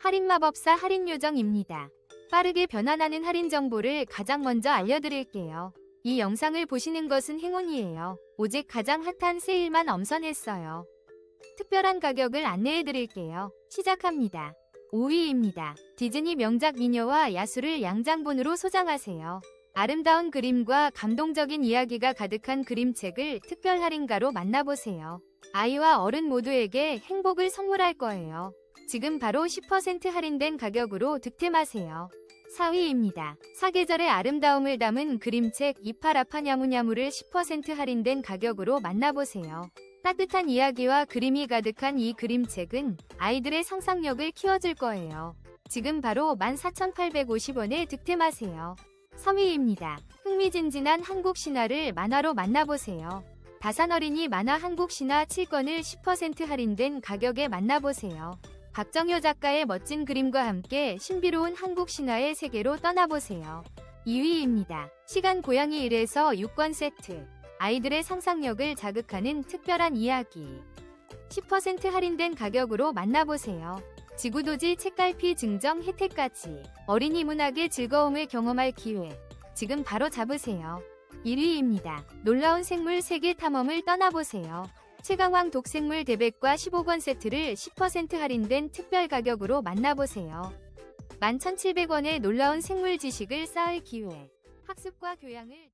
할인마법사 할인요정입니다. 빠르게 변환하는 할인 정보를 가장 먼저 알려드릴게요. 이 영상을 보시는 것은 행운이에요. 오직 가장 핫한 세일만 엄선했어요. 특별한 가격을 안내해드릴게요. 시작합니다. 5위입니다. 디즈니 명작 미녀와 야수를 양장본으로 소장하세요. 아름다운 그림과 감동적인 이야기가 가득한 그림책을 특별 할인가로 만나보세요. 아이와 어른 모두에게 행복을 선물할 거예요. 지금 바로 10% 할인된 가격으로 득템하세요. 4위입니다. 사계절의 아름다움을 담은 그림책 이파라파 냐무냐무를 10% 할인된 가격으로 만나보세요. 따뜻한 이야기와 그림이 가득한 이 그림책은 아이들의 상상력을 키워줄 거예요. 지금 바로 14,850원에 득템하세요. 3위입니다. 흥미진진한 한국 신화를 만화로 만나보세요. 다산 어린이 만화 한국 신화 7권을 10% 할인된 가격에 만나보세요. 박정효 작가의 멋진 그림과 함께 신비로운 한국 신화의 세계로 떠나보세요. 2위입니다. 시간 고양이 1에서 6권 세트. 아이들의 상상력을 자극하는 특별한 이야기. 10% 할인된 가격으로 만나보세요. 지구도지 책갈피 증정 혜택까지 어린이 문학의 즐거움을 경험할 기회. 지금 바로 잡으세요. 1위입니다. 놀라운 생물 세계 탐험을 떠나보세요. 최강왕 독생물 대백과 15권 세트를 10% 할인된 특별 가격으로 만나보세요. 11,700원의 놀라운 생물 지식을 쌓을 기회. 학습과 교양을